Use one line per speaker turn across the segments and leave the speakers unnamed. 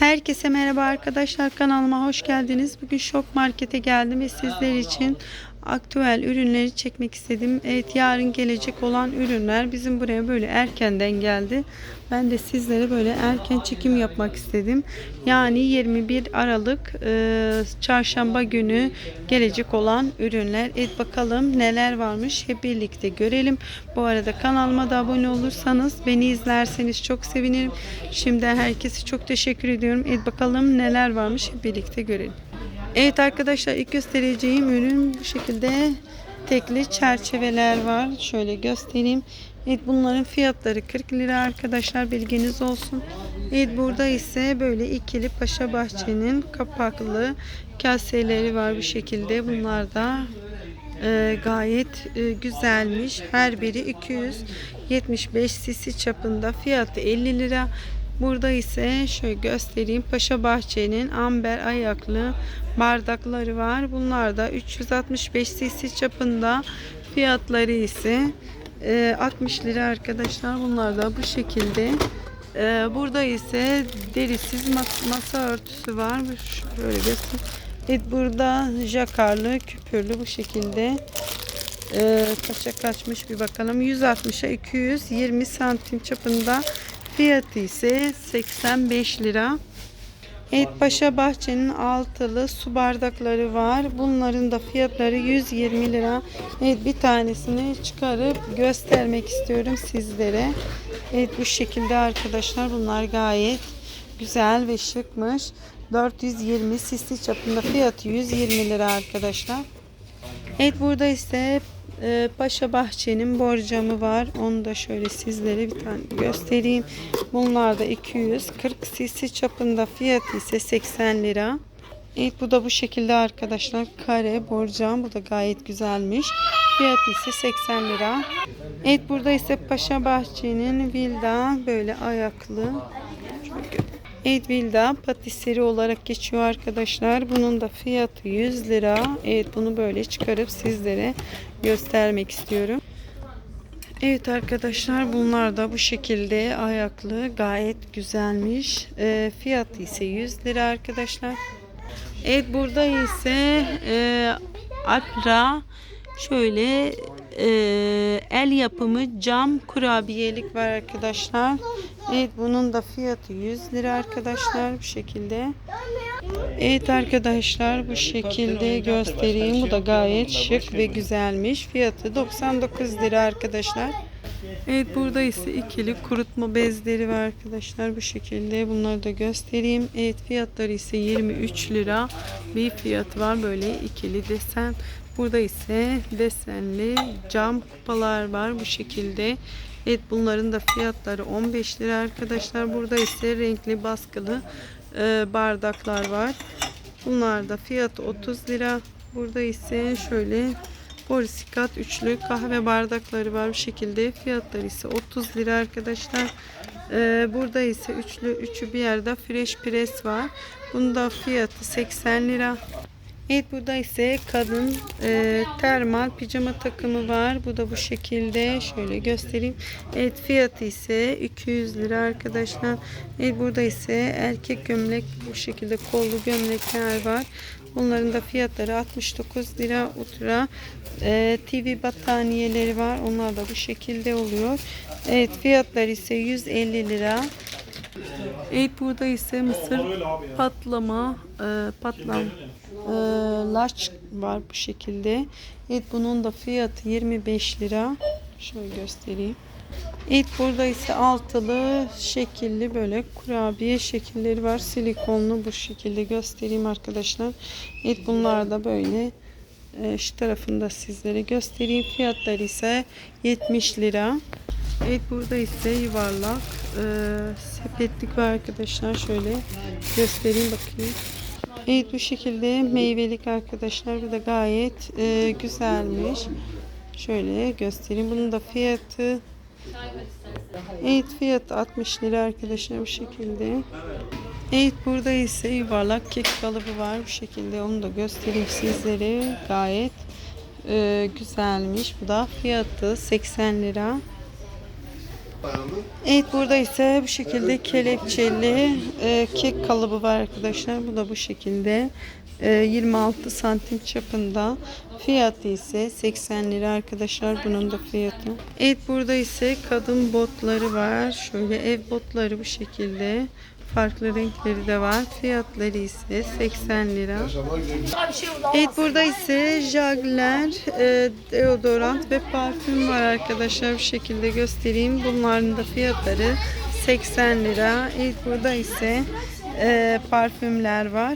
Herkese merhaba arkadaşlar kanalıma hoş geldiniz. Bugün Şok Market'e geldim ve sizler için aktüel ürünleri çekmek istedim. Evet yarın gelecek olan ürünler bizim buraya böyle erkenden geldi. Ben de sizlere böyle erken çekim yapmak istedim. Yani 21 Aralık e, çarşamba günü gelecek olan ürünler. Evet bakalım neler varmış hep birlikte görelim. Bu arada kanalıma da abone olursanız beni izlerseniz çok sevinirim. Şimdiden herkese çok teşekkür ediyorum. Evet bakalım neler varmış hep birlikte görelim. Evet arkadaşlar ilk göstereceğim ürün bu şekilde tekli çerçeveler var. Şöyle göstereyim. Evet bunların fiyatları 40 lira arkadaşlar bilginiz olsun. Evet burada ise böyle ikili Paşa Bahçe'nin kapaklı kaseleri var bu şekilde. Bunlar da e, gayet e, güzelmiş. Her biri 275 cc çapında. Fiyatı 50 lira. Burada ise şöyle göstereyim. Paşa Bahçe'nin amber ayaklı bardakları var. Bunlar da 365 cc çapında. Fiyatları ise e, 60 lira arkadaşlar. Bunlar da bu şekilde. E, burada ise derisiz mas- masa örtüsü var. Şöyle göstereyim. Evet burada jakarlı küpürlü bu şekilde e, kaça kaçmış bir bakalım 160'a 220 santim çapında fiyatı ise 85 lira Evet Paşa Bahçe'nin altılı su bardakları var. Bunların da fiyatları 120 lira. Evet bir tanesini çıkarıp göstermek istiyorum sizlere. Evet bu şekilde arkadaşlar bunlar gayet güzel ve şıkmış. 420 sisli çapında fiyatı 120 lira arkadaşlar. Evet burada ise e, Paşa Bahçe'nin borcamı var. Onu da şöyle sizlere bir tane göstereyim. Bunlar da 240 cc çapında fiyatı ise 80 lira. Evet bu da bu şekilde arkadaşlar. Kare borcam. Bu da gayet güzelmiş. Fiyatı ise 80 lira. Evet burada ise Paşa Bahçe'nin Vilda böyle ayaklı. Şöyle gö- Evet Vilda patisserie olarak geçiyor arkadaşlar. Bunun da fiyatı 100 lira. Evet bunu böyle çıkarıp sizlere göstermek istiyorum. Evet arkadaşlar bunlar da bu şekilde ayaklı gayet güzelmiş. E, fiyatı ise 100 lira arkadaşlar. Evet burada ise e, Akra şöyle e, el yapımı cam kurabiyelik var arkadaşlar. Evet bunun da fiyatı 100 lira arkadaşlar bu şekilde. Evet arkadaşlar bu şekilde göstereyim. Bu da gayet şık ve güzelmiş. Fiyatı 99 lira arkadaşlar. Evet burada ise ikili kurutma bezleri var arkadaşlar bu şekilde bunları da göstereyim. Evet fiyatları ise 23 lira bir fiyat var böyle ikili desen. Burada ise desenli cam kupalar var bu şekilde. Evet bunların da fiyatları 15 lira arkadaşlar. Burada ise renkli baskılı e, bardaklar var. Bunlar da fiyatı 30 lira. Burada ise şöyle Borisikat üçlü kahve bardakları var bu şekilde. Fiyatları ise 30 lira arkadaşlar. Ee, burada ise üçlü üçü bir yerde fresh press var. Bunun da fiyatı 80 lira. Evet burada ise kadın e, termal pijama takımı var. Bu da bu şekilde. Şöyle göstereyim. Evet fiyatı ise 200 lira arkadaşlar. Evet burada ise erkek gömlek bu şekilde kollu gömlekler var. Bunların da fiyatları 69 lira ultra. E, TV battaniyeleri var. Onlar da bu şekilde oluyor. Evet fiyatları ise 150 lira. Evet burada ise mısır patlama e, patlam e, laç var bu şekilde. Evet bunun da fiyatı 25 lira. Şöyle göstereyim. Evet burada ise altılı şekilli böyle kurabiye şekilleri var. Silikonlu bu şekilde göstereyim arkadaşlar. Evet bunlar da böyle e, şu tarafında sizlere göstereyim. Fiyatları ise 70 lira. Evet burada ise yuvarlak e, sepetlik var arkadaşlar. Şöyle göstereyim bakayım. Evet bu şekilde meyvelik arkadaşlar. Bu da gayet e, güzelmiş. Şöyle göstereyim. Bunun da fiyatı Evet fiyatı 60 lira arkadaşlar bu şekilde. Evet burada ise yuvarlak kek kalıbı var bu şekilde. Onu da göstereyim sizlere. Gayet e, güzelmiş. Bu da fiyatı 80 lira. Evet burada ise bu şekilde kelepçeli e, kek kalıbı var arkadaşlar. Bu da bu şekilde e, 26 santim çapında. Fiyatı ise 80 lira arkadaşlar bunun da fiyatı. Evet burada ise kadın botları var. Şöyle ev botları bu şekilde. Farklı renkleri de var. Fiyatları ise 80 lira. Evet burada ise jagler, e, deodorant ve parfüm var arkadaşlar. Bu şekilde göstereyim. Bunların da fiyatları 80 lira. Evet burada ise e, parfümler var.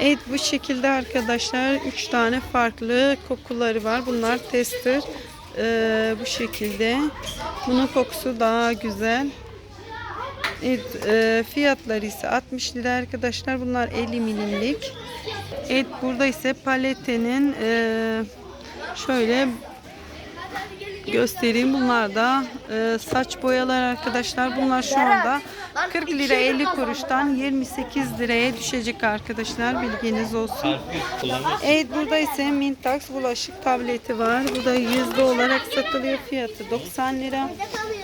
Evet bu şekilde arkadaşlar 3 tane farklı kokuları var. Bunlar tester. E, bu şekilde. Bunun kokusu daha güzel. Evet, e, fiyatları ise 60 lira arkadaşlar. Bunlar 50 milimlik. Evet burada ise paletenin e, şöyle göstereyim. Bunlar da e, saç boyalar arkadaşlar. Bunlar şu anda 40 lira 50 kuruştan 28 liraya düşecek arkadaşlar. Bilginiz olsun. Evet burada ise Mintax bulaşık tableti var. Bu da yüzde olarak satılıyor. Fiyatı 90 lira.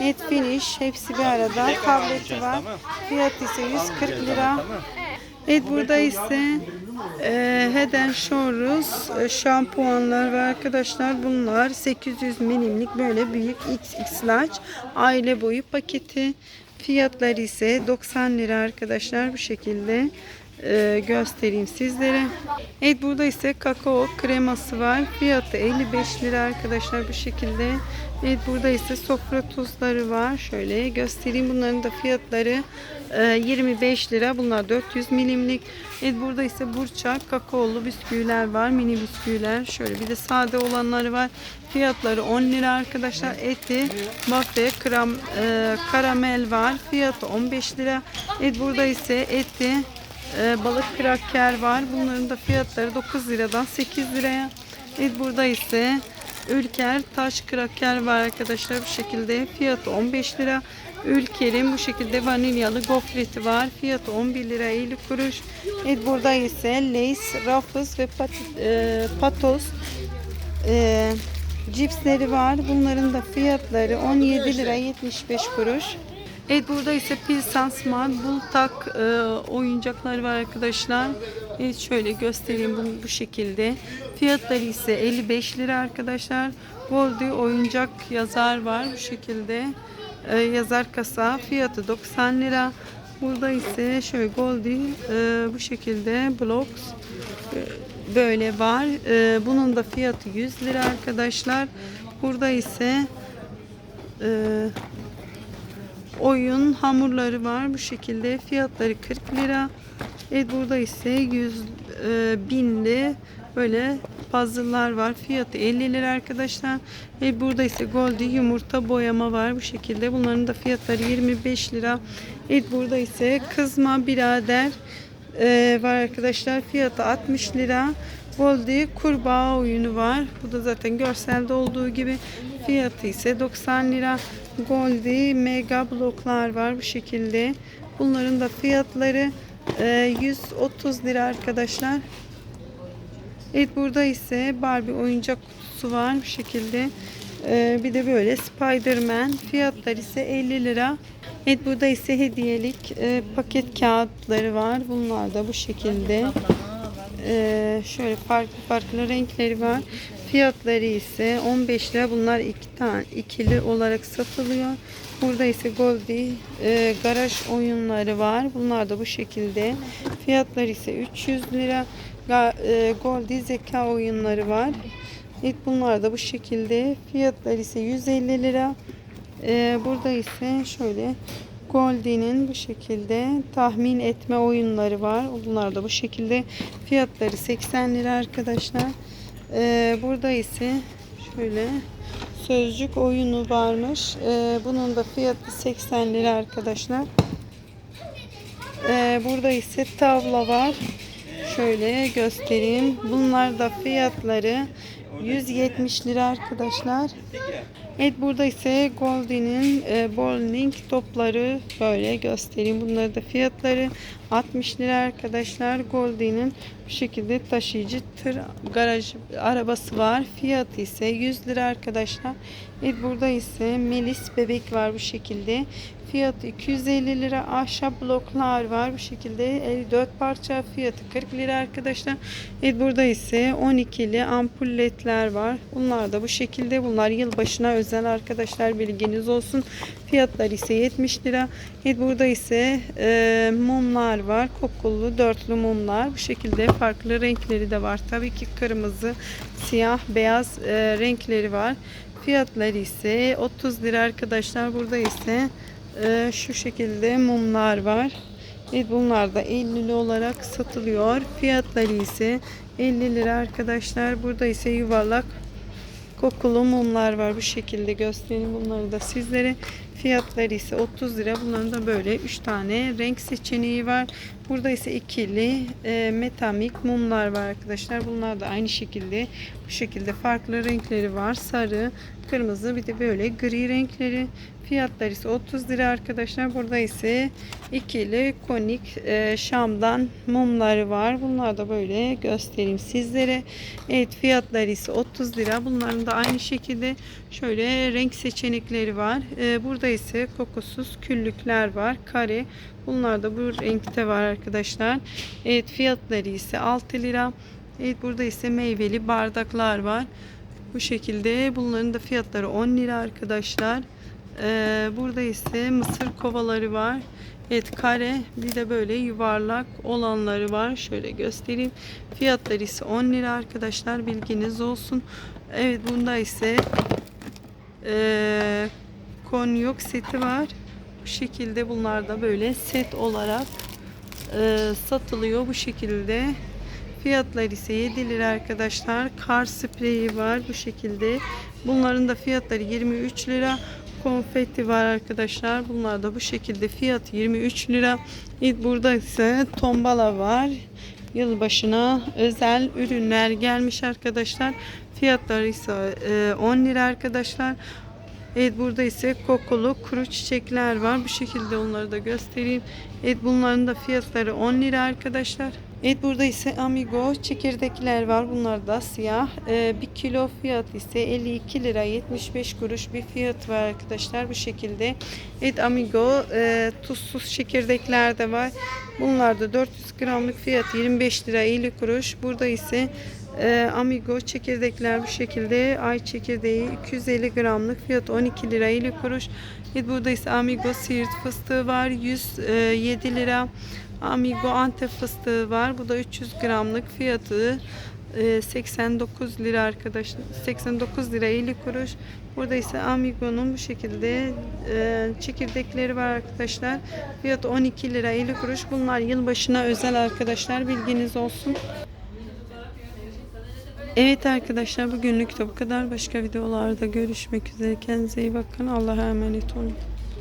Evet finish hepsi bir arada. Tableti var. Fiyatı ise 140 lira. Evet burada ise e, Head şampuanlar var arkadaşlar. Bunlar 800 milimlik böyle büyük XX large aile boyu paketi. Fiyatları ise 90 lira arkadaşlar bu şekilde e, göstereyim sizlere. Evet burada ise kakao kreması var. Fiyatı 55 lira arkadaşlar bu şekilde. Evet burada ise sofra tuzları var. Şöyle göstereyim. Bunların da fiyatları e, 25 lira. Bunlar 400 milimlik. Evet burada ise burçak kakaolu bisküviler var. Mini bisküviler. Şöyle bir de sade olanları var. Fiyatları 10 lira arkadaşlar. Eti, waffle, kram, e, karamel var. Fiyatı 15 lira. Evet burada ise eti, e, balık kraker var. Bunların da fiyatları 9 liradan 8 liraya. Evet burada ise Ülker taş kraker var arkadaşlar bu şekilde. Fiyatı 15 lira. Ülker'in bu şekilde vanilyalı gofreti var. Fiyatı 11 lira 50 kuruş. Evet burada ise Lace, Ruffles ve pat, e, Patos e, cipsleri var. Bunların da fiyatları 17 lira 75 kuruş. Evet burada ise Pilsen Smart Bultak e, oyuncakları var arkadaşlar. Evet şöyle göstereyim bunu bu şekilde. Fiyatları ise 55 lira arkadaşlar. Goldie oyuncak yazar var bu şekilde. E, yazar kasa fiyatı 90 lira. Burada ise şöyle Goldie e, bu şekilde Blocks e, böyle var. E, bunun da fiyatı 100 lira arkadaşlar. Burada ise e, oyun hamurları var bu şekilde. Fiyatları 40 lira. Evet burada ise 100 e, binli böyle puzzle'lar var. Fiyatı 50 lira arkadaşlar. Ve burada ise Goldie yumurta boyama var bu şekilde. Bunların da fiyatları 25 lira. Evet burada ise kızma birader e, var arkadaşlar. Fiyatı 60 lira. Goldie kurbağa oyunu var. Bu da zaten görselde olduğu gibi. Fiyatı ise 90 lira. Goldie mega bloklar var bu şekilde. Bunların da fiyatları e, 130 lira arkadaşlar. Evet burada ise Barbie oyuncak kutusu var bu şekilde. E, bir de böyle Spiderman fiyatlar ise 50 lira. Evet burada ise hediyelik e, paket kağıtları var. Bunlar da bu şekilde. Şöyle farklı farklı renkleri var. Fiyatları ise 15 lira. Bunlar iki tane ikili olarak satılıyor. Burada ise Goldie e, garaj oyunları var. Bunlar da bu şekilde. Fiyatları ise 300 lira. E, Goldie zeka oyunları var. Bunlar da bu şekilde. Fiyatları ise 150 lira. Ee, burada ise şöyle Goldie'nin bu şekilde tahmin etme oyunları var. Bunlar da bu şekilde. Fiyatları 80 lira arkadaşlar. Ee, burada ise şöyle sözcük oyunu varmış. Ee, bunun da fiyatı 80 lira arkadaşlar. Ee, burada ise tavla var. Şöyle göstereyim. Bunlar da fiyatları 170 lira arkadaşlar. Evet burada ise Goldie'nin e, bowling topları böyle göstereyim. Bunları da fiyatları 60 lira arkadaşlar. Goldie'nin bu şekilde taşıyıcı tır garaj arabası var. Fiyatı ise 100 lira arkadaşlar. Evet burada ise Melis bebek var bu şekilde. Fiyatı 250 lira. Ahşap bloklar var bu şekilde. 54 parça fiyatı 40 lira arkadaşlar. Evet burada ise 12'li ampul ledler var. Bunlar da bu şekilde. Bunlar yılbaşına özel arkadaşlar bilginiz olsun. Fiyatlar ise 70 lira. Evet burada ise e, mumlar var. Kokulu dörtlü mumlar. Bu şekilde farklı renkleri de var. Tabii ki kırmızı, siyah, beyaz e, renkleri var. Fiyatları ise 30 lira arkadaşlar. Burada ise e, şu şekilde mumlar var. Evet bunlar da 50 olarak satılıyor. Fiyatları ise 50 lira arkadaşlar. Burada ise yuvarlak kokulu mumlar var. Bu şekilde göstereyim bunları da sizlere. Fiyatları ise 30 lira. Bunların da böyle 3 tane renk seçeneği var. Burada ise ikili e, metamik mumlar var arkadaşlar. Bunlar da aynı şekilde bu şekilde farklı renkleri var. Sarı, kırmızı bir de böyle gri renkleri. Fiyatları ise 30 lira arkadaşlar. Burada ise ikili konik e, şamdan mumları var. Bunlar da böyle göstereyim sizlere. Evet fiyatları ise 30 lira. Bunların da aynı şekilde şöyle renk seçenekleri var. E, burada ise kokusuz küllükler var. Kare. Bunlar da bu renkte var arkadaşlar. Evet fiyatları ise 6 lira. Evet burada ise meyveli bardaklar var. Bu şekilde bunların da fiyatları 10 lira arkadaşlar. Ee, burada ise mısır kovaları var. Evet kare bir de böyle yuvarlak olanları var. Şöyle göstereyim. Fiyatları ise 10 lira arkadaşlar bilginiz olsun. Evet bunda ise e, konyok seti var. Bu şekilde bunlar da böyle set olarak e, satılıyor bu şekilde. Fiyatları ise 7 lira arkadaşlar. Kar spreyi var bu şekilde. Bunların da fiyatları 23 lira. Konfeti var arkadaşlar. Bunlar da bu şekilde fiyat 23 lira. Burada ise tombala var. Yılbaşına özel ürünler gelmiş arkadaşlar. Fiyatları ise e, 10 lira arkadaşlar. Evet burada ise kokulu kuru çiçekler var. Bu şekilde onları da göstereyim. Evet bunların da fiyatları 10 lira arkadaşlar. Evet burada ise Amigo çekirdekler var. Bunlar da siyah. Ee, 1 kilo fiyat ise 52 lira 75 kuruş bir fiyat var arkadaşlar. Bu şekilde. Evet Amigo e, tuzsuz çekirdekler de var. Bunlar da 400 gramlık fiyat 25 lira 50 kuruş. Burada ise e, Amigo çekirdekler bu şekilde. Ay çekirdeği 250 gramlık fiyat 12 lira 50 kuruş. Evet, burada ise Amigo Siirt fıstığı var 107 lira. Amigo Antep fıstığı var. Bu da 300 gramlık fiyatı e, 89 lira arkadaşlar. 89 lira 50 kuruş. Burada ise Amigo'nun bu şekilde e, çekirdekleri var arkadaşlar. Fiyatı 12 lira 50 kuruş. Bunlar yılbaşına özel arkadaşlar. Bilginiz olsun. Evet arkadaşlar bugünlük de bu kadar. Başka videolarda görüşmek üzere. Kendinize iyi bakın. Allah'a emanet olun.